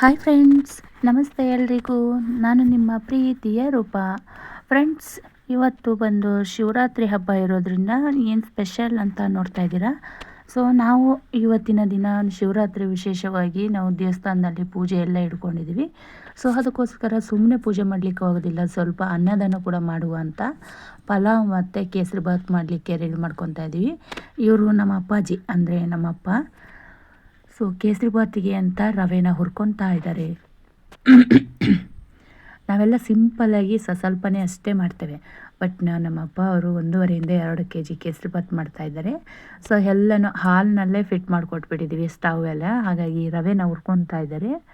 Hi friends ನಮಸ್ತೆ ಎಲ್ರಿಗೂ. ನಾನು ನಿಮ್ಮ ಪ್ರೀತಿಯ ರೂಪ. ಫ್ರೆಂಡ್ಸ್ ಇವತ್ತು ಬಂದು ಶಿವರಾತ್ರಿ ಹಬ್ಬ ಇರೋದ್ರಿಂದ ಏನು ಸ್ಪೆಷಲ್ ಅಂತ ನೋಡ್ತಾ ಇದ್ದೀರಾ? ಸೊ ನಾವು ಇವತ್ತಿನ ದಿನ ಶಿವರಾತ್ರಿ ವಿಶೇಷವಾಗಿ ನಾವು ದೇವಸ್ಥಾನದಲ್ಲಿ ಪೂಜೆ ಎಲ್ಲ ಇಟ್ಕೊಂಡಿದ್ದೀವಿ. ಸೊ ಅದಕ್ಕೋಸ್ಕರ ಸುಮ್ಮನೆ ಪೂಜೆ ಮಾಡಲಿಕ್ಕೆ ಹೋಗೋದಿಲ್ಲ. ಸ್ವಲ್ಪ ಅನ್ನದಾನ ಕೂಡ ಮಾಡುವ ಪಲಾವ್ ಮತ್ತು ಕೇಸರಿ ಬಾತ್ ಮಾಡಲಿಕ್ಕೆ ರೆಡಿ ಮಾಡ್ಕೊತಾ ಇದ್ದೀವಿ. ಇವರು ನಮ್ಮ ಅಪ್ಪಾಜಿ, ಅಂದರೆ ನಮ್ಮಪ್ಪ. ಸೊ ಕೇಸರಿಬಾತಿಗೆ ಅಂತ ರವೆನ ಹುರ್ಕೊತಾ ಇದ್ದಾರೆ. ನಾವೆಲ್ಲ ಸಿಂಪಲ್ಲಾಗಿ ಸ ಸ್ವಲ್ಪನೇ ಅಷ್ಟೇ ಮಾಡ್ತೇವೆ. ಬಟ್ ನಮ್ಮ ಅಪ್ಪ ಅವರು ಒಂದೂವರೆಯಿಂದ ಎರಡು ಕೆ ಜಿ ಕೇಸರಿಬಾತ್ ಮಾಡ್ತಾ ಇದ್ದಾರೆ. ಸೊ, ಎಲ್ಲನೂ ಹಾಲಿನಲ್ಲೇ ಫಿಟ್ ಮಾಡಿಕೊಟ್ಬಿಟ್ಟಿದ್ದೀವಿ ಸ್ಟವ್ ಎಲ್ಲ. ಹಾಗಾಗಿ ರವೆನ ಹುರ್ಕೊತಾ ಇದ್ದಾರೆ.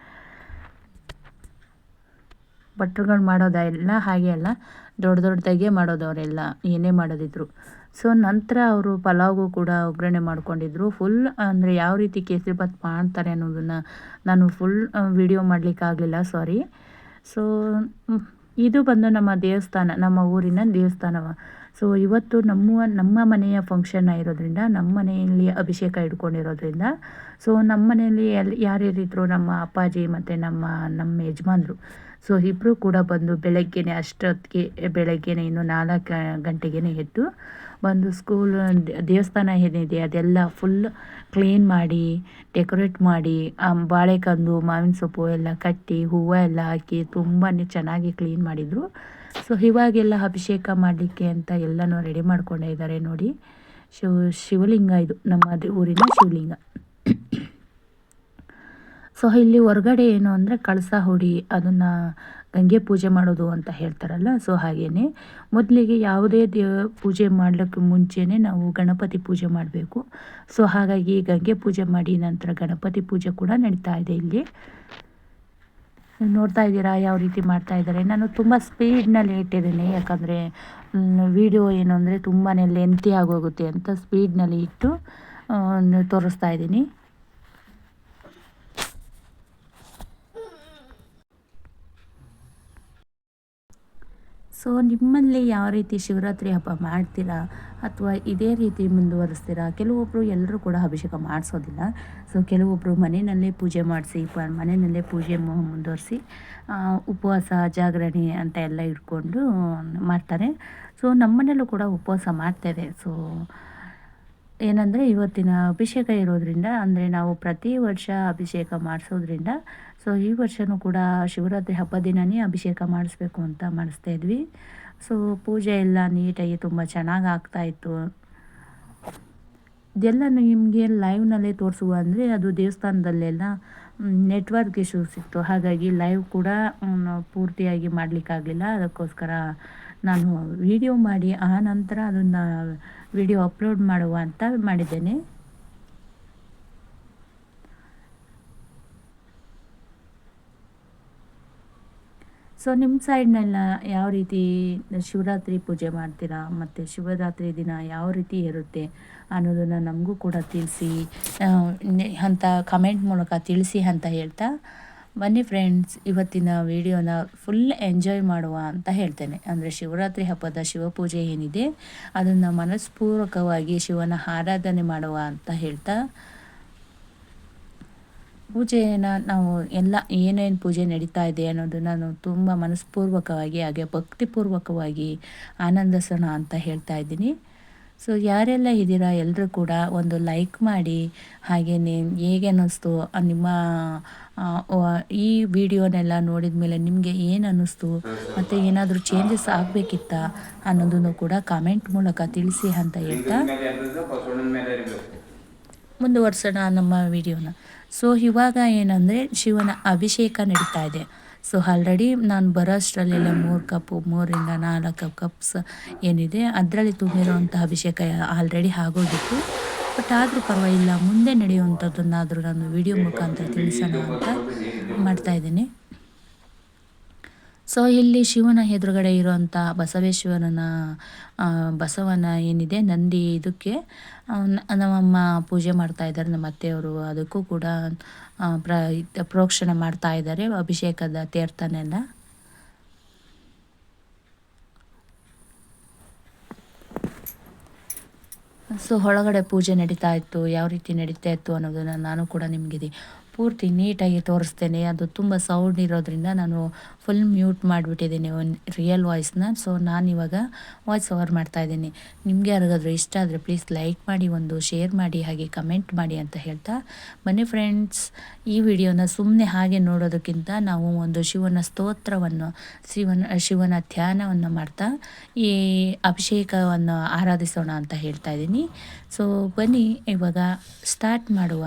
ಭಟ್ರುಗಳು ಮಾಡೋದೆಲ್ಲ ಹಾಗೆ ಅಲ್ಲ. ದೊಡ್ಡ ದೊಡ್ಡದಾಗೆ ಮಾಡೋದು ಅವರೆಲ್ಲ ಏನೇ ಮಾಡೋದಿದ್ರು. ಸೊ ನಂತರ ಅವರು ಪಲಾವ್ಗೂ ಕೂಡ ಒಗ್ಗರಣೆ ಮಾಡ್ಕೊಂಡಿದ್ರು. ಫುಲ್ ಅಂದರೆ ಯಾವ ರೀತಿ ಕೇಸರಿ ಬಾತ್ ಮಾಡ್ತಾರೆ ಅನ್ನೋದನ್ನು ನಾನು ಫುಲ್ ವಿಡಿಯೋ ಮಾಡಲಿಕ್ಕಾಗಲಿಲ್ಲ ಸಾರಿ ಸೊ ಇದು ಬಂದು ನಮ್ಮ ದೇವಸ್ಥಾನ, ನಮ್ಮ ಊರಿನ ದೇವಸ್ಥಾನ ಸೊ ಇವತ್ತು ನಮ್ಮ ನಮ್ಮ ಮನೆಯ ಫಂಕ್ಷನ್ ಇರೋದ್ರಿಂದ ನಮ್ಮ ಮನೆಯಲ್ಲಿ ಅಭಿಷೇಕ ಇಟ್ಕೊಂಡಿರೋದ್ರಿಂದ ಸೊ ನಮ್ಮ ಮನೆಯಲ್ಲಿ ಎಲ್ಲಿ ಯಾರ್ಯಾರಿದ್ರು ನಮ್ಮ ಅಪ್ಪಾಜಿ ಮತ್ತು ನಮ್ಮ ನಮ್ಮ ಯಜಮಾನ್ರು ಸೊ ಇಬ್ಬರು ಕೂಡ ಬಂದು ಬೆಳಗ್ಗೆನೆ ಅಷ್ಟೊತ್ತಿಗೆ ಬೆಳಗ್ಗೆನೆ ಇನ್ನು ನಾಲ್ಕು ಗಂಟೆಗೇ ಎದ್ದು ಬಂದು ಸ್ಕೂಲ್ ದೇವಸ್ಥಾನ ಏನಿದೆ ಅದೆಲ್ಲ ಫುಲ್ ಕ್ಲೀನ್ ಮಾಡಿ ಡೆಕೋರೇಟ್ ಮಾಡಿ ಬಾಳೆಕಂದು, ಮಾವಿನ ಸೊಪ್ಪು ಎಲ್ಲ ಕಟ್ಟಿ, ಹೂವು ಎಲ್ಲ ಹಾಕಿ ತುಂಬಾ ಚೆನ್ನಾಗಿ ಕ್ಲೀನ್ ಮಾಡಿದರು. ಸೊ ಇವಾಗೆಲ್ಲ ಅಭಿಷೇಕ ಮಾಡಲಿಕ್ಕೆ ಅಂತ ಎಲ್ಲನೂ ರೆಡಿ ಮಾಡ್ಕೊಂಡಿದ್ದಾರೆ ನೋಡಿ. ಶಿವ, ಶಿವಲಿಂಗ ಇದು, ನಮ್ಮ ಊರಿನ ಶಿವಲಿಂಗ. ಸೊ ಇಲ್ಲಿ ಹೊರಗಡೆ ಏನು ಅಂದರೆ ಕಳಸ ಹೊಡಿ, ಅದನ್ನು ಗಂಗೆ ಪೂಜೆ ಮಾಡೋದು ಅಂತ ಹೇಳ್ತಾರಲ್ಲ ಸೊ ಹಾಗೆಯೇ ಮೊದಲಿಗೆ ಯಾವುದೇ ದೇವ ಪೂಜೆ ಮಾಡಲಿಕ್ಕೆ ಮುಂಚೆನೇ ನಾವು ಗಣಪತಿ ಪೂಜೆ ಮಾಡಬೇಕು. ಸೊ ಹಾಗಾಗಿ ಗಂಗೆ ಪೂಜೆ ಮಾಡಿ ನಂತರ ಗಣಪತಿ ಪೂಜೆ ಕೂಡ ನಡೀತಾ ಇದೆ ಇಲ್ಲಿ. ನೋಡ್ತಾ ಇದ್ದೀರಾ ಯಾವ ರೀತಿ ಮಾಡ್ತಾ ಇದ್ದಾರೆ? ನಾನು ತುಂಬ ಸ್ಪೀಡ್ನಲ್ಲಿ ಇಟ್ಟಿದ್ದೀನಿ ಯಾಕಂದರೆ ವಿಡಿಯೋ ಏನು ಅಂದರೆ ತುಂಬಾ ಲೆಂತಿ ಆಗೋಗುತ್ತೆ ಅಂತ ಸ್ಪೀಡ್ನಲ್ಲಿ ಇಟ್ಟು ತೋರಿಸ್ತಾ ಇದ್ದೀನಿ. ಸೊ ನಿಮ್ಮಲ್ಲಿ ಯಾವ ರೀತಿ ಶಿವರಾತ್ರಿ ಹಬ್ಬ ಮಾಡ್ತೀರಾ ಅಥವಾ ಇದೇ ರೀತಿ ಮುಂದುವರಿಸ್ತೀರಾ? ಕೆಲವೊಬ್ಬರು ಎಲ್ಲರೂ ಕೂಡ ಅಭಿಷೇಕ ಮಾಡಿಸೋದಿಲ್ಲ. ಸೊ ಕೆಲವೊಬ್ಬರು ಮನೆಯಲ್ಲೇ ಪೂಜೆ ಮಾಡಿಸಿ, ಪ ಮನೆಯಲ್ಲೇ ಪೂಜೆ ಮುಂದುವರಿಸಿ ಉಪವಾಸ, ಜಾಗರಣೆ ಅಂತ ಎಲ್ಲ ಇಟ್ಕೊಂಡು ಮಾಡ್ತಾರೆ. ಸೊ ನಮ್ಮನೆಯಲ್ಲೂ ಕೂಡ ಉಪವಾಸ ಮಾಡ್ತೇವೆ. ಸೊ ಏನಂದರೆ ಇವತ್ತಿನ ಅಭಿಷೇಕ ಇರೋದರಿಂದ, ಅಂದರೆ ನಾವು ಪ್ರತಿ ವರ್ಷ ಅಭಿಷೇಕ ಮಾಡಿಸೋದ್ರಿಂದ ಸೊ ಈ ವರ್ಷವೂ ಕೂಡ ಶಿವರಾತ್ರಿ ಹಬ್ಬ ದಿನನೇ ಅಭಿಷೇಕ ಮಾಡಿಸ್ಬೇಕು ಅಂತ ಮಾಡಿಸ್ತಾ ಇದ್ವಿ. ಸೊ ಪೂಜೆ ಎಲ್ಲ ನೀಟಾಗಿ ತುಂಬ ಚೆನ್ನಾಗಿ ಆಗ್ತಾಯಿತ್ತು ಇದೆಲ್ಲ ನಿಮಗೆ ಲೈವ್ನಲ್ಲೇ ತೋರಿಸುವ ಅಂದರೆ ಅದು ದೇವಸ್ಥಾನದಲ್ಲೆಲ್ಲ ನೆಟ್ವರ್ಕ್ ಇಶ್ಯೂ ಇತ್ತು ಹಾಗಾಗಿ ಲೈವ್ ಕೂಡ ಪೂರ್ತಿಯಾಗಿ ಮಾಡಲಿಕ್ಕಾಗಲಿಲ್ಲ. ಅದಕ್ಕೋಸ್ಕರ ನಾನು ವಿಡಿಯೋ ಮಾಡಿ, ಆ ನಂತರ ಅದನ್ನು ವಿಡಿಯೋ ಅಪ್ಲೋಡ್ ಮಾಡುವ ಅಂತ ಮಾಡಿದ್ದೇನೆ. ಸೊ ನಿಮ್ಮ ಸೈಡ್ನೆಲ್ಲ ಯಾವ ರೀತಿ ಶಿವರಾತ್ರಿ ಪೂಜೆ ಮಾಡ್ತೀರಾ? ಮತ್ತು ಶಿವರಾತ್ರಿ ದಿನ ಯಾವ ರೀತಿ ಇರುತ್ತೆ ಅನ್ನೋದನ್ನು ನಮಗೂ ಕೂಡ ತಿಳಿಸಿ ಅಂತ ಕಮೆಂಟ್ ಮೂಲಕ ತಿಳಿಸಿ ಅಂತ ಹೇಳ್ತಾ ಬನ್ನಿ ಫ್ರೆಂಡ್ಸ್ ಇವತ್ತಿನ ವಿಡಿಯೋನ ಫುಲ್ ಎಂಜಾಯ್ ಮಾಡುವ ಅಂತ ಹೇಳ್ತೇನೆ. ಅಂದರೆ ಶಿವರಾತ್ರಿ ಹಬ್ಬದ ಶಿವಪೂಜೆ ಏನಿದೆ, ಅದನ್ನು ಮನಸ್ಪೂರ್ವಕವಾಗಿ ಶಿವನ ಆರಾಧನೆ ಮಾಡುವ ಅಂತ ಹೇಳ್ತಾ ಪೂಜೆಯನ್ನು ನಾವು ಎಲ್ಲ ಏನೇನು ಪೂಜೆ ನಡೀತಾ ಇದೆ ಅನ್ನೋದನ್ನು ನಾನು ತುಂಬ ಮನಸ್ಪೂರ್ವಕವಾಗಿ, ಹಾಗೆ ಭಕ್ತಿಪೂರ್ವಕವಾಗಿ ಆನಂದಿಸೋಣ ಅಂತ ಹೇಳ್ತಾ ಇದ್ದೀನಿ. ಸೊ ಯಾರೆಲ್ಲ ಇದ್ದೀರಾ ಎಲ್ಲರೂ ಕೂಡ ಒಂದು ಲೈಕ್ ಮಾಡಿ ಹಾಗೆಯೇ ಹೇಗೆ ಅನ್ನಿಸ್ತು, ನಿಮ್ಮ ಈ ವಿಡಿಯೋನೆಲ್ಲ ನೋಡಿದ ಮೇಲೆ ನಿಮಗೆ ಏನು ಅನ್ನಿಸ್ತು ಮತ್ತು ಏನಾದರೂ ಚೇಂಜಸ್ ಆಗಬೇಕಿತ್ತಾ ಅನ್ನೋದನ್ನು ಕೂಡ ಕಾಮೆಂಟ್ ಮೂಲಕ ತಿಳಿಸಿ ಅಂತ ಹೇಳ್ತಾ ಮುಂದುವರ್ಸೋಣ ನಮ್ಮ ವಿಡಿಯೋನ. ಸೊ ಇವಾಗ ಏನಂದರೆ ಶಿವನ ಅಭಿಷೇಕ ನಡೀತಾ ಇದೆ. ಸೊ ಆಲ್ರೆಡಿ ನಾನು ಬರೋ ಅಷ್ಟರಲ್ಲೆಲ್ಲ ಮೂರು ಕಪ್ಪು ಮೂರಿಂದ ನಾಲ್ಕು ಕಪ್ಸ್ ಏನಿದೆ, ಅದರಲ್ಲಿ ತುಂಬಿರುವಂಥ ಅಭಿಷೇಕ ಆಲ್ರೆಡಿ ಆಗೋಗಿತ್ತು. ಬಟ್ ಆದರೂ ಪರವಾಗಿಲ್ಲ, ಮುಂದೆ ನಡೆಯುವಂಥದ್ದನ್ನಾದರೂ ನಾನು ವಿಡಿಯೋ ಮುಖಾಂತರ ತಿಳಿಸೋಣ ಅಂತ ಮಾಡ್ತಾಯಿದ್ದೀನಿ ಸೊ ಇಲ್ಲಿ ಶಿವನ ಎದುರುಗಡೆ ಇರುವಂಥ ಬಸವೇಶ್ವರನ ಬಸವನ ಏನಿದೆ, ನಂದಿ ಇದಕ್ಕೆ ನಮ್ಮಮ್ಮ ಪೂಜೆ ಮಾಡ್ತಾ ಇದ್ದಾರೆ, ನಮ್ಮ ಅತ್ತೆಯವರು ಅದಕ್ಕೂ ಕೂಡ ಪ್ರ, ಪ್ರೋಕ್ಷಣೆ ಮಾಡ್ತಾ ಇದ್ದಾರೆ, ಅಭಿಷೇಕದ ತೀರ್ಥನೆಲ್ಲ. ಸೊ ಒಳಗಡೆ ಪೂಜೆ ನಡೀತಾ ಇತ್ತು ಯಾವ ರೀತಿ ನಡೀತಾ ಇತ್ತು ಅನ್ನೋದನ್ನು ನಾನು ಕೂಡ ನಿಮಗೆ ಪೂರ್ತಿ ನೀಟಾಗಿ ತೋರಿಸ್ತೇನೆ. ಅದು ತುಂಬ ಸೌಂಡ್ ಇರೋದ್ರಿಂದ ನಾನು ಫುಲ್ ಮ್ಯೂಟ್ ಮಾಡಿಬಿಟ್ಟಿದ್ದೀನಿ ಒಂದು ರಿಯಲ್ ವಾಯ್ಸ್ನ ಸೊ ಇವಾಗ ವಾಯ್ಸ್ ಓವರ್ ಮಾಡ್ತಾಯಿದ್ದೀನಿ ನಿಮಗೆ ಯಾರಿಗಾದ್ರೂ ಇಷ್ಟ ಆದರೆ ಪ್ಲೀಸ್ ಲೈಕ್ ಮಾಡಿ, ಒಂದು ಶೇರ್ ಮಾಡಿ, ಹಾಗೆ ಕಮೆಂಟ್ ಮಾಡಿ ಅಂತ ಹೇಳ್ತಾ. ಬನ್ನಿ ಫ್ರೆಂಡ್ಸ್ ಈ ವಿಡಿಯೋನ ಸುಮ್ಮನೆ ಹಾಗೆ ನೋಡೋದಕ್ಕಿಂತ ನಾವು ಒಂದು ಶಿವನ ಸ್ತೋತ್ರವನ್ನು, ಶಿವನ ಶಿವನ ಧ್ಯಾನವನ್ನು ಮಾಡ್ತಾ, ಈ ಅಭಿಷೇಕವನ್ನು ಆರಾಧಿಸೋಣ ಅಂತ ಹೇಳ್ತಾ ಇದ್ದೀನಿ. ಸೊ ಬನ್ನಿ, ಇವಾಗ ಸ್ಟಾರ್ಟ್ ಮಾಡುವ.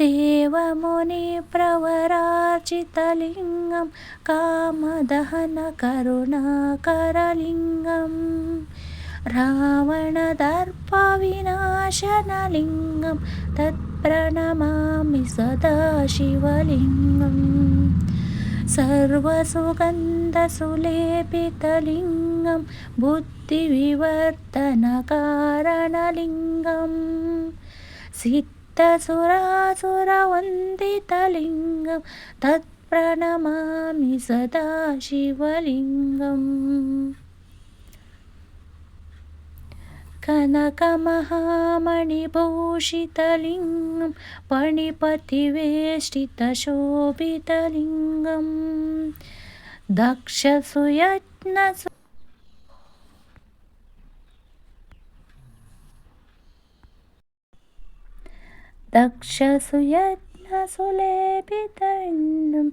देवमुनिप्रवरार्चितलिङ्गं कामदहनकरुणाकरलिङ्गम् रावणदर्पविनाशनलिङ्गं तत्प्रणमामि सदा शिवलिङ्गं सर्वसुगन्धसुलेपितलिङ्गं बुद्धिविवर्तनकारणलिङ्गं सिद्धसुरासुरवन्दितलिङ्गं तत्प्रणमामि सदा शिवलिङ्गम् कनकमहामणिभूषितलिङ्गं पणिपतिवेष्टितशोभितलिङ्गं दक्षसुयज्ञसु दक्षसुयज्ञसुलेपितलिङ्गं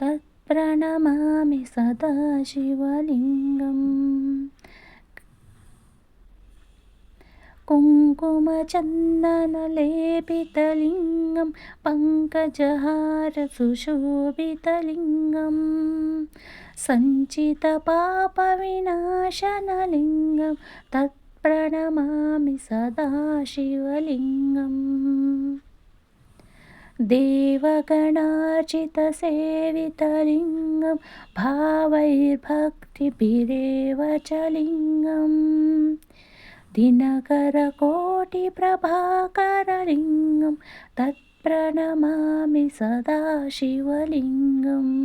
तत्प्रणमामि सदा शिवलिङ्गम् कुङ्कुमचन्दनलेपितलिङ्गं पङ्कजहारसुशोभितलिङ्गं सञ्चितपापविनाशनलिङ्गं तत्प्रणमामि सदा शिवलिङ्गम् देवगणार्चितसेवितलिङ्गं भावैर्भक्तिभिरेव लिङ्गम्। दिनकरकोटिप्रभाकरलिङ्गं तत्प्रणमामि सदा शिवलिङ्गम्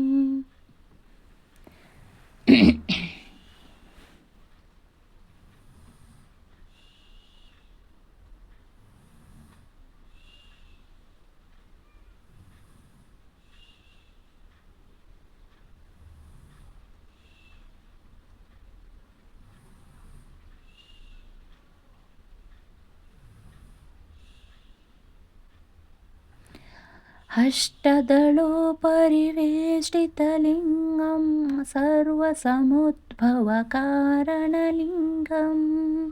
अष्टदलोपरिवेष्टितलिङ्गं सर्वसमुद्भवकारणलिङ्गम्।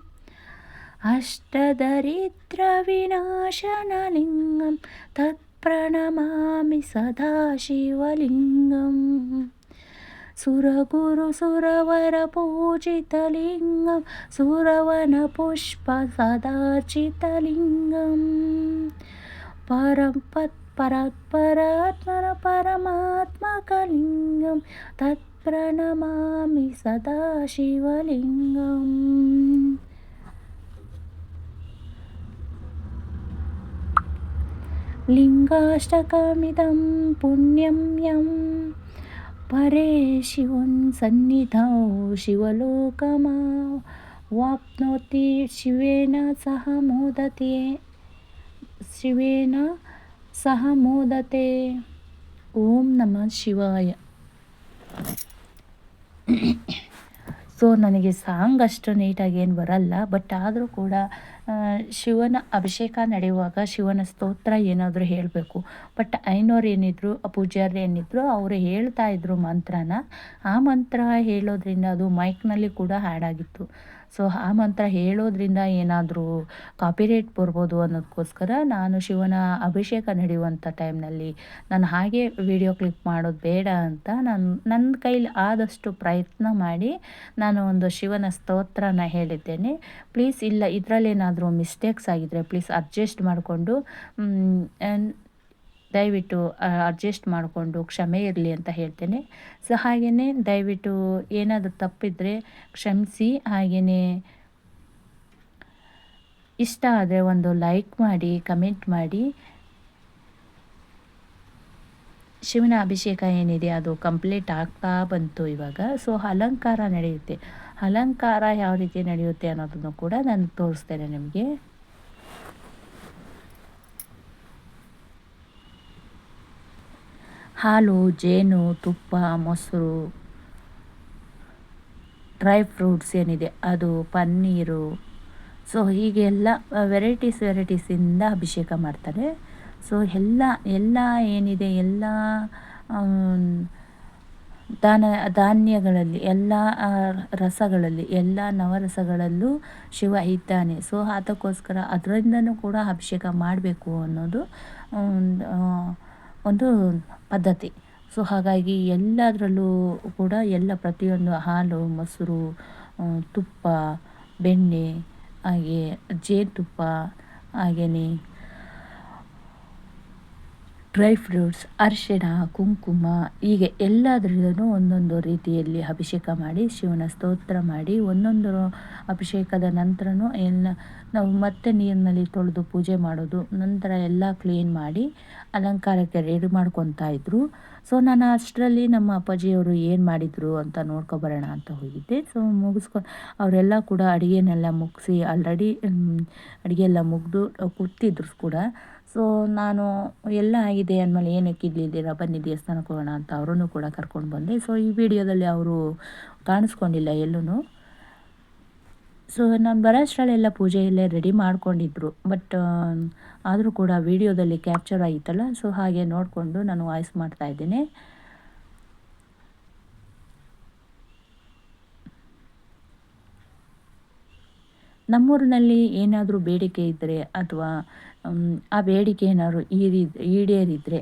अष्टदरिद्रविनाशनलिङ्गं तत्प्रणमामि सदा शिवलिङ्गम्। सुरगुरुसुरवरपूजितलिङ्गं सुरवनपुष्पसदार्चितलिङ्गम् परं पत् परात्परात्मन परमात्मकलिङ्गं तत्प्रणमामि सदा शिवलिङ्गम्। लिङ्गाष्टकमिदं पुण्यं यं परे शिवं सन्निधौ शिवलोकमा वाप्नोति शिवेन सह मोदते ಶಿವೇನ ಸಹ ಮೋದತೆ. ಓಂ ನಮ ಶಿವಾಯ. ಸೊ ನನಗೆ ಸಾಂಗ್ ಅಷ್ಟು ನೀಟಾಗಿ ಏನು ಬರಲ್ಲ ಬಟ್ ಆದರೂ ಕೂಡ ಶಿವನ ಅಭಿಷೇಕ ನಡೆಯುವಾಗ ಶಿವನ ಸ್ತೋತ್ರ ಏನಾದರೂ ಹೇಳಬೇಕು. ಬಟ್ ಐನೋರು ಏನಿದ್ರು ಪೂಜಾರಿ ಏನಿದ್ರು, ಅವರು ಹೇಳ್ತಾ ಇದ್ರು ಮಂತ್ರನ. ಆ ಮಂತ್ರ ಹೇಳೋದ್ರಿಂದ ಅದು ಮೈಕ್ನಲ್ಲಿ ಕೂಡ ಹಾಡಾಗಿತ್ತು. ಸೊ ಆ ಮಂತ್ರ ಹೇಳೋದ್ರಿಂದ ಏನಾದರೂ ಕಾಪಿರೇಟ್ ಬರ್ಬೋದು ಅನ್ನೋದಕ್ಕೋಸ್ಕರ ನಾನು ಶಿವನ ಅಭಿಷೇಕ ನಡೆಯುವಂಥ ಟೈಮ್ನಲ್ಲಿ ನಾನು ಹಾಗೆ ವಿಡಿಯೋ ಕ್ಲಿಕ್ ಮಾಡೋದು ಬೇಡ ಅಂತ ನಾನು ನನ್ನ ಕೈಲಿ ಆದಷ್ಟು ಪ್ರಯತ್ನ ಮಾಡಿ ನಾನು ಒಂದು ಶಿವನ ಸ್ತೋತ್ರನ ಹೇಳಿದ್ದೇನೆ. ಪ್ಲೀಸ್ ಇಲ್ಲ ಇದರಲ್ಲೇನಾದರೂ ಮಿಸ್ಟೇಕ್ಸ್ ಆಗಿದ್ದರೆ ಪ್ಲೀಸ್ ಅಡ್ಜಸ್ಟ್ ಮಾಡಿಕೊಂಡು ದಯವಿಟ್ಟು ಅಡ್ಜಸ್ಟ್ ಮಾಡಿಕೊಂಡು ಕ್ಷಮೆ ಇರಲಿ ಅಂತ ಹೇಳ್ತೇನೆ. ಸೊ ಹಾಗೆಯೇ ದಯವಿಟ್ಟು ಏನಾದರೂ ತಪ್ಪಿದರೆ ಕ್ಷಮಿಸಿ. ಹಾಗೆಯೇ ಇಷ್ಟ ಆದರೆ ಒಂದು ಲೈಕ್ ಮಾಡಿ ಕಮೆಂಟ್ ಮಾಡಿ. ಶಿವನ ಅಭಿಷೇಕ ಏನಿದೆ ಅದು ಕಂಪ್ಲೀಟ್ ಆಗ್ತಾ ಬಂತು ಇವಾಗ. ಸೊ ಅಲಂಕಾರ ನಡೆಯುತ್ತೆ. ಅಲಂಕಾರ ಯಾವ ರೀತಿ ನಡೆಯುತ್ತೆ ಅನ್ನೋದನ್ನು ಕೂಡ ನಾನು ತೋರಿಸ್ತೇನೆ ನಿಮಗೆ. ಹಾಲು, ಜೇನು, ತುಪ್ಪ, ಮೊಸರು, ಡ್ರೈ ಫ್ರೂಟ್ಸ್ ಏನಿದೆ, ಅದು, ಪನ್ನೀರು. ಸೊ ಹೀಗೆಲ್ಲ ವೆರೈಟೀಸ್ ವೆರೈಟೀಸಿಂದ ಅಭಿಷೇಕ ಮಾಡ್ತಾರೆ. ಸೊ ಎಲ್ಲ ಎಲ್ಲ ಏನಿದೆ, ಎಲ್ಲ ದಾನ, ಧಾನ್ಯಗಳಲ್ಲಿ, ಎಲ್ಲ ರಸಗಳಲ್ಲಿ, ಎಲ್ಲ ನವರಸಗಳಲ್ಲೂ ಶಿವ ಇದ್ದಾನೆ. ಸೊ ಅದಕ್ಕೋಸ್ಕರ ಅದರಿಂದನೂ ಕೂಡ ಅಭಿಷೇಕ ಮಾಡಬೇಕು ಅನ್ನೋದು ಒಂದು ಪದ್ಧತಿ. ಸೊ ಹಾಗಾಗಿ ಎಲ್ಲದರಲ್ಲೂ ಕೂಡ ಎಲ್ಲ ಪ್ರತಿಯೊಂದು ಹಾಲು, ಮೊಸರು ತುಪ್ಪ, ಬೆಣ್ಣೆ, ಹಾಗೆ ಜೇನುತುಪ್ಪ ಹಾಗೆಯೇ ಡ್ರೈ ಫ್ರೂಟ್ಸ್, ಅರಿಶಿಣ, ಕುಂಕುಮ ಹೀಗೆ ಎಲ್ಲದರಲ್ಲೂ ಒಂದೊಂದು ರೀತಿಯಲ್ಲಿ ಅಭಿಷೇಕ ಮಾಡಿ, ಶಿವನ ಸ್ತೋತ್ರ ಮಾಡಿ, ಒಂದೊಂದು ಅಭಿಷೇಕದ ನಂತರನೂ ಎಲ್ಲ ನಾವು ಮತ್ತೆ ನೀರಿನಲ್ಲಿ ತೊಳೆದು ಪೂಜೆ ಮಾಡೋದು, ನಂತರ ಎಲ್ಲ ಕ್ಲೀನ್ ಮಾಡಿ ಅಲಂಕಾರಕ್ಕೆ ರೆಡಿ ಮಾಡ್ಕೊತಾ ಇದ್ದರು ಸೊ ನಾನು ಅಷ್ಟರಲ್ಲಿ ನಮ್ಮ ಅಪ್ಪಾಜಿಯವರು ಏನು ಮಾಡಿದರು ಅಂತ ನೋಡ್ಕೊಬರೋಣ ಅಂತ ಹೋಗಿದ್ದೆ. ಸೊ ಮುಗಿಸ್ಕೊ ಅವರೆಲ್ಲ ಕೂಡ ಅಡುಗೆನೆಲ್ಲ ಮುಗಿಸಿ ಆಲ್ರೆಡಿ ಅಡುಗೆ ಎಲ್ಲ ಮುಗಿದು, ಕೂತಿದ್ರು ಕೂಡ. ಸೊ ನಾನು ಎಲ್ಲ ಆಗಿದೆ ಅಂದಮೇಲೆ ಏನಕ್ಕೆ ಇಲ್ಲಿದ್ದೀರಾ? ಬನ್ನಿ ದೇವಸ್ಥಾನಕ್ಕೆ ಹೋಗೋಣ ಅಂತ ಅವರನ್ನು ಕೂಡ ಕರ್ಕೊಂಡು ಬಂದೆ. ಸೊ ಈ ವಿಡಿಯೋದಲ್ಲಿ ಅವರು ಕಾಣಿಸ್ಕೊಂಡಿಲ್ಲ ಎಲ್ಲೂ ಸೊ ನಾನು ಬರೋಷ್ಟರಲ್ಲೆಲ್ಲ ಪೂಜೆ ಎಲ್ಲ ರೆಡಿ ಮಾಡ್ಕೊಂಡಿದ್ರು ಬಟ್ ಆದರೂ ಕೂಡ ವಿಡಿಯೋದಲ್ಲಿ ಕ್ಯಾಪ್ಚರ್ ಆಯಿತಲ್ಲ? ಸೊ ಹಾಗೆ ನೋಡಿಕೊಂಡು ನಾನು ವಾಯ್ಸ್ ಮಾಡ್ತಾ ಇದ್ದೇನೆ. ನಮ್ಮೂರಿನಲ್ಲಿ ಏನಾದರೂ ಬೇಡಿಕೆ ಇದ್ದರೆ ಅಥವಾ ಆ ಬೇಡಿಕೆ ಏನಾದ್ರು ಈರಿ, ಈಡೇರಿದರೆ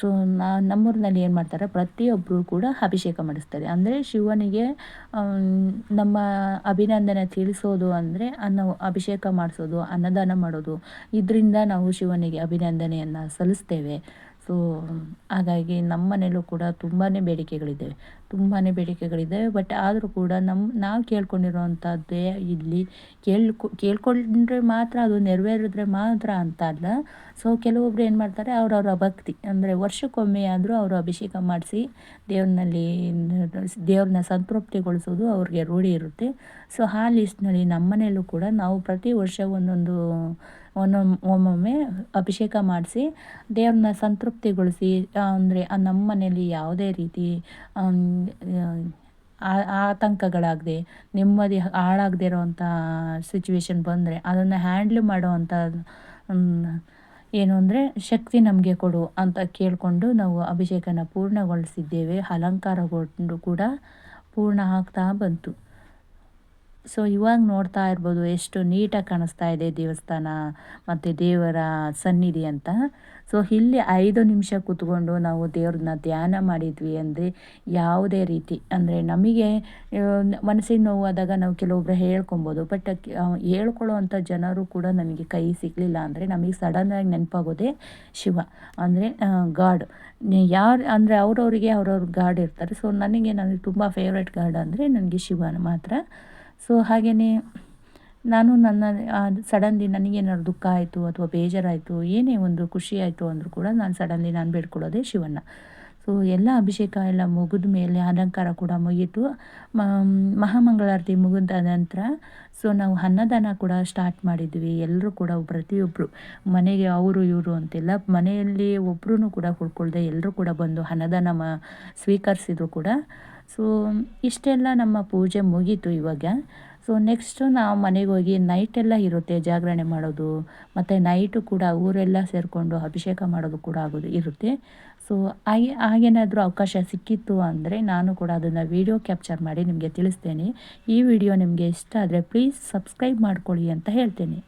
ಸೊ ನಾ, ನಮ್ಮೂರಿನಲ್ಲಿ ಏನು ಮಾಡ್ತಾರೆ ಪ್ರತಿಯೊಬ್ಬರು ಕೂಡ ಅಭಿಷೇಕ ಮಾಡಿಸ್ತಾರೆ. ಅಂದರೆ ಶಿವನಿಗೆ ನಮ್ಮ ಅಭಿನಂದನೆ ತಿಳಿಸೋದು ಅಂದರೆ ಅನ್ನ, ಅಭಿಷೇಕ ಮಾಡಿಸೋದು, ಅನ್ನದಾನ ಮಾಡೋದು. ಇದರಿಂದ ನಾವು ಶಿವನಿಗೆ ಅಭಿನಂದನೆಯನ್ನು ಸಲ್ಲಿಸ್ತೇವೆ. ಸೊ ಹಾಗಾಗಿ ನಮ್ಮ ಮನೇಲೂ ಕೂಡ ತುಂಬಾ ಬೇಡಿಕೆಗಳಿದ್ದಾವೆ. ತುಂಬಾ ಬೇಡಿಕೆಗಳಿದ್ದಾವೆ ಬಟ್ ಆದರೂ ಕೂಡ ನಮ್ಮ ನಾವು ಕೇಳ್ಕೊಂಡಿರೋವಂಥದ್ದೇ ಇಲ್ಲಿ ಕೇಳ್ಕೊ, ಕೇಳ್ಕೊಂಡ್ರೆ ಮಾತ್ರ ಅದು ನೆರವೇರಿದ್ರೆ ಮಾತ್ರ ಅಂತ ಅಲ್ಲ. ಸೊ ಕೆಲವೊಬ್ರು ಏನು ಮಾಡ್ತಾರೆ, ಅವರವರ ಭಕ್ತಿ, ಅಂದರೆ ವರ್ಷಕ್ಕೊಮ್ಮೆ ಆದರೂ ಅವರು ಅಭಿಷೇಕ ಮಾಡಿಸಿ ದೇವ್ರನಲ್ಲಿ ದೇವ್ರನ್ನ ಸಂತೃಪ್ತಿಗೊಳಿಸೋದು ಅವ್ರಿಗೆ ರೂಢಿ ಇರುತ್ತೆ. ಸೊ ಆ ಲಿಸ್ಟ್ನಲ್ಲಿ ನಮ್ಮ ಮನೆಯಲ್ಲೂ ಕೂಡ ನಾವು ಪ್ರತಿ ವರ್ಷ ಒಂದೊಂದು ಒಂದೊಮ್ಮೆ ಒಮ್ಮೊಮ್ಮೆ ಅಭಿಷೇಕ ಮಾಡಿಸಿ ದೇವ್ರನ್ನ ಸಂತೃಪ್ತಿಗೊಳಿಸಿ ಅಂದರೆ ನಮ್ಮ ಮನೆಯಲ್ಲಿ ಯಾವುದೇ ರೀತಿ ಆತಂಕಗಳಾಗದೆ, ನೆಮ್ಮದಿ ಹಾಳಾಗದೆ ಇರೋವಂಥ ಸಿಚುವೇಶನ್ ಬಂದರೆ, ಅದನ್ನು ಹ್ಯಾಂಡ್ಲ್ ಮಾಡೋವಂಥ ಏನು ಅಂದರೆ ಶಕ್ತಿ ನಮಗೆ ಕೊಡು ಅಂತ ಕೇಳಿಕೊಂಡು ನಾವು ಅಭಿಷೇಕನ ಪೂರ್ಣಗೊಳಿಸಿದ್ದೇವೆ. ಅಲಂಕಾರಗೊಂಡು ಕೂಡ ಪೂರ್ಣ ಆಗ್ತಾ ಬಂತು. ಸೊ ಇವಾಗ ನೋಡ್ತಾ ಇರ್ಬೋದು ಎಷ್ಟು ನೀಟಾಗಿ ಕಾಣಿಸ್ತಾ ಇದೆ ದೇವಸ್ಥಾನ ಮತ್ತು ದೇವರ ಸನ್ನಿಧಿ ಅಂತ. ಸೊ ಇಲ್ಲಿ ಐದು ನಿಮಿಷ ಕೂತ್ಕೊಂಡು ನಾವು ದೇವ್ರನ್ನ ಧ್ಯಾನ ಮಾಡಿದ್ವಿ ಅಂದರೆ ಯಾವುದೇ ರೀತಿ. ಅಂದರೆ ನಮಗೆ ಮನಸ್ಸಿಗೆ ನೋವಾದಾಗ ನಾವು ಕೆಲವೊಬ್ಬರು ಹೇಳ್ಕೊಬೋದು ಬಟ್ ಹೇಳ್ಕೊಳ್ಳೋ ಅಂಥ ಜನರು ಕೂಡ ನಮಗೆ ಕೈ ಸಿಗಲಿಲ್ಲ ಅಂದರೆ ನಮಗೆ ಸಡನ್ನಾಗಿ ನೆನಪಾಗೋದೇ ಶಿವ. ಅಂದರೆ ಗಾಡ್. ಯಾರು, ಅಂದರೆ ಅವ್ರವ್ರಿಗೆ ಅವ್ರವ್ರ ಗಾಡ್ ಇರ್ತಾರೆ. ಸೊ ನನಗೆ ನನಗೆ ತುಂಬ ಫೇವ್ರೆಟ್ ಗಾಡ್ ಅಂದರೆ ನನಗೆ ಶಿವನ ಮಾತ್ರ. ಸೊ ಹಾಗೆಯೇ ನಾನು ನನ್ನ ಸಡನ್ಲಿ ನನಗೇನಾದ್ರು ದುಃಖ ಆಯಿತು ಅಥವಾ ಬೇಜಾರಾಯಿತು, ಏನೇ ಒಂದು ಖುಷಿ ಆಯಿತು ಅಂದರೂ ಕೂಡ ನಾನು ಸಡನ್ಲಿ ನಾನು ಬೇಡ್ಕೊಳ್ಳೋದೇ ಶಿವನ್ನ ಸೊ ಎಲ್ಲ ಅಭಿಷೇಕ ಎಲ್ಲ ಮುಗಿದ ಮೇಲೆ ಅಲಂಕಾರ ಕೂಡ ಮುಗೀತು. ಮಹಾಮಂಗಳಾರತಿ ಮುಗಿದ ನಂತರ ಸೊ ನಾವು ಅನ್ನದಾನ ಕೂಡ ಸ್ಟಾರ್ಟ್ ಮಾಡಿದ್ವಿ. ಎಲ್ಲರೂ ಕೂಡ ಪ್ರತಿಯೊಬ್ಬರು ಮನೆಗೆ ಅವರು, ಇವರು ಅಂತೆಲ್ಲ ಮನೆಯಲ್ಲಿ ಒಬ್ಬರೂ ಕೂಡ ಹುಡ್ಕೊಳ್ದೆ ಎಲ್ಲರೂ ಕೂಡ ಬಂದು ಅನ್ನದಾನ ಮ, ಸ್ವೀಕರಿಸಿದ್ರು ಕೂಡ. ಸೊ ಇಷ್ಟೆಲ್ಲ ನಮ್ಮ ಪೂಜೆ ಮುಗೀತು ಇವಾಗ. ಸೊ ನೆಕ್ಸ್ಟು ನಾವು ಮನೆಗೆ ಹೋಗಿ ನೈಟೆಲ್ಲ ಇರುತ್ತೆ, ಜಾಗರಣೆ ಮಾಡೋದು, ಮತ್ತು ನೈಟು ಕೂಡ ಊರೆಲ್ಲ ಸೇರಿಕೊಂಡು ಅಭಿಷೇಕ ಮಾಡೋದು ಕೂಡ ಆಗೋದು, ಇರುತ್ತೆ. ಸೊ ಹಾಗೆ, ಹಾಗೇನಾದರೂ ಅವಕಾಶ ಸಿಕ್ಕಿತ್ತು ಅಂದರೆ ನಾನು ಕೂಡ ಅದನ್ನು ವೀಡಿಯೋ ಕ್ಯಾಪ್ಚರ್ ಮಾಡಿ ನಿಮಗೆ ತಿಳಿಸ್ತೇನೆ. ಈ ವಿಡಿಯೋ ನಿಮಗೆ ಇಷ್ಟ ಆದರೆ ಪ್ಲೀಸ್ ಸಬ್ಸ್ಕ್ರೈಬ್ ಮಾಡ್ಕೊಳ್ಳಿ ಅಂತ ಹೇಳ್ತೇನೆ.